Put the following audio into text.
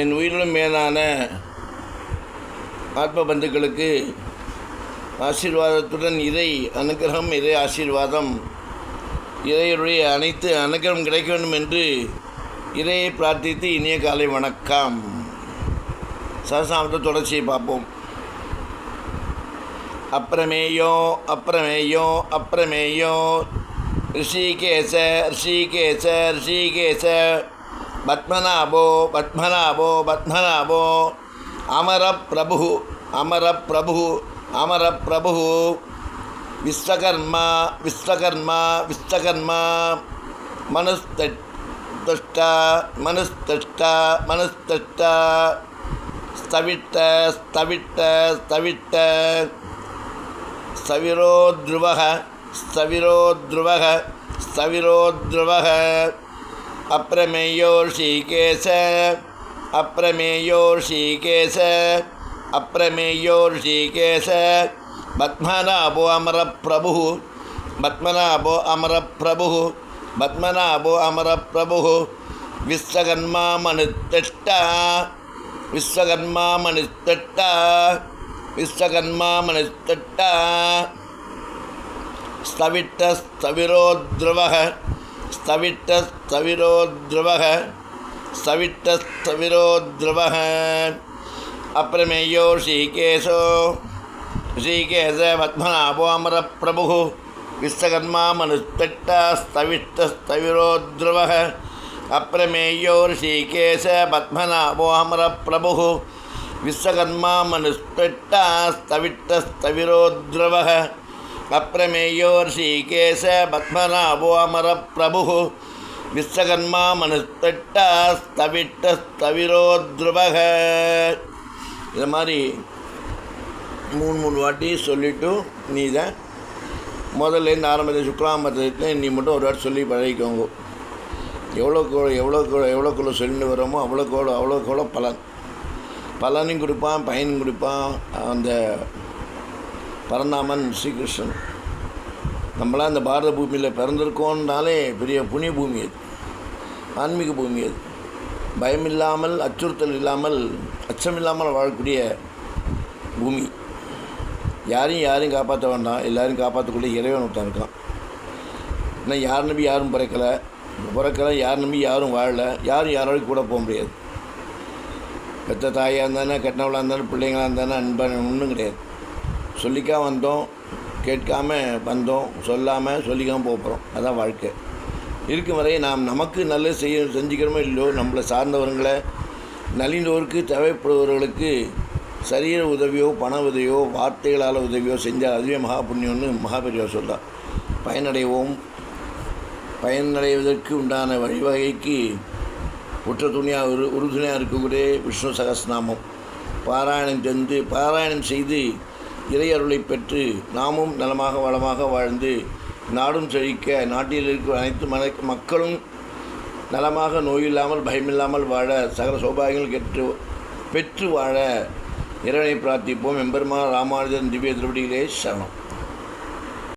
என் உயிரிலும் மேலான ஆத்ம பந்துக்களுக்கு ஆசீர்வாதத்துடன் இறை அனுகிரகம் இறை ஆசீர்வாதம் இறையுடைய அனைத்து அனுகிரகம் கிடைக்க வேண்டும் என்று இறையை பிரார்த்தித்து இனிய காலை வணக்கம். சரசாமத்தை தொடர்ச்சியை பார்ப்போம். அப்புறமேயோ அப்புறமேயோ அப்புறமேயோ ரிஷிகேச ரிஷிகேச ரிஷிகேச பத்மநாபோ பத்மநாபோ பத்மநாபோ அமர பிரபு அமர பிரபு அமர பிரபு விஸ்வகர்மா விஸ்வகர்மா விஸ்வகர்மா மனுஸ்தஷ்டா மனுஸ்தஷ்டா மனுஸ்தஷ்டா ஸ்தவிட்ட ஸ்தவிட்ட ஸ்தவிட்ட ஸ்தவிரோ த்ருவக ஸ்தவிரோ த்ருவக ஸ்தவிரோ த்ருவக அப்பிரமேயோ ஷீகேச அப்பிரமேயோ ஷீகேச அப்பிரமேயோ ஷீகேச பத்மநாபோ அமர பிரபு பத்மநாபோ அமர பிரபு பத்மநாபோ அமர பிரபு விஸ்வகர்மா மனுத்தட்டா விஸ்வகர்மா மனுத்தட்டா விஸ்வகர்மா மனுத்தட்டா सविट्टस्तविरो ध्रुवः अप्रमेयो ऋषिकेशो ऋषिकेश पद्मनाभोमर प्रभु विश्वकर्मा मनुस्पट्टस्तविट्टस्तविरो ध्रुवः अप्रमेयो ऋषिकेश पद्मनाभोमर प्रभु विश्वकर्मा मनुस्पट्टस्तविट्टस्तविरो ध्रुवः அப்பிரமேயோர்ஷிகேச பத்மநாபோ அமர பிரபு விஸ்வகர்மா மனுத்தவிட்டஸ்தவிரோத்ருவக இது மாதிரி மூணு மூணு வாட்டி சொல்லிவிட்டு நீ இதை முதல்லேருந்து ஆரம்பத்தில் சுக்லாம்பத்தில் நீ மட்டும் ஒரு வாட்டி சொல்லி பழகிக்கோங்க. எவ்வளோக்குள்ள எவ்வளோக்குள்ள எவ்வளோக்குள்ள சொல்லிட்டு வரோமோ அவ்வளோக்கோளோ அவ்வளோக்கோளோ பலன். பலனும் கொடுப்பான் பயனும் கொடுப்பான். அந்த பரந்தாமன் ஸ்ரீகிருஷ்ணன். நம்மளாம் இந்த பாரத பூமியில் பிறந்திருக்கோம்னாலே பெரிய புண்ணிய பூமி அது ஆன்மீக பூமி அது. பயமில்லாமல் அச்சுறுத்தல் இல்லாமல் அச்சமில்லாமல் வாழக்கூடிய பூமி. யாரையும் யாரையும் காப்பாற்ற வேண்டாம். எல்லாரையும் காப்பாற்றக்கூடிய இறைவன் ஒருத்தன் இருக்கான். ஆனால் யார் நம்பி யாரும் பிறக்கலை? பிறக்கலை யார் நம்பி யாரும் வாழலை? யாரும் யாரோடையும் கூட போக முடியாது. பெற்ற தாயாக இருந்தானே கெட்டவளாக இருந்தாலும் பிள்ளைங்களாக இருந்தானே அன்பான ஒன்றும் கிடையாது. சொல்லிக்கா வந்தோம் கேட்காம வந்தோம் சொல்லாமல் சொல்லிக்காமல் போகிறோம் அதான் வாழ்க்கை. இருக்கும் வரை நாம் நமக்கு நல்லது செய்ய செஞ்சுக்கிறோமோ இல்லையோ நம்மளை சார்ந்தவர்களை நலிந்தோருக்கு தேவைப்படுபவர்களுக்கு சரீர உதவியோ பண உதவியோ வார்த்தைகளால் உதவியோ செஞ்சால் அதுவே மகா புண்ணியம்னு மகாபெரியா சொல்கிறார் பயனடைவோம். பயனடைவதற்கு உண்டான வழிவகைக்கு உற்ற துணியாக உரு உறுதுணையாக இருக்கக்கூடிய விஷ்ணு சகஸ்நாமம் பாராயணம் சென்று பாராயணம் செய்து இறையருளை பெற்று நாமும் நலமாக வளமாக வாழ்ந்து நாடும் செழிக்க நாட்டில் இருக்கும் அனைத்து மன மக்களும் நலமாக நோயில்லாமல் பயமில்லாமல் வாழ சகல சௌபாகியங்கள் கெற்று பெற்று வாழ இறைவனை பிரார்த்திப்போம். எம்பெருமா ராமானுஜன் திவ்ய திருவடிகளே சரணம்.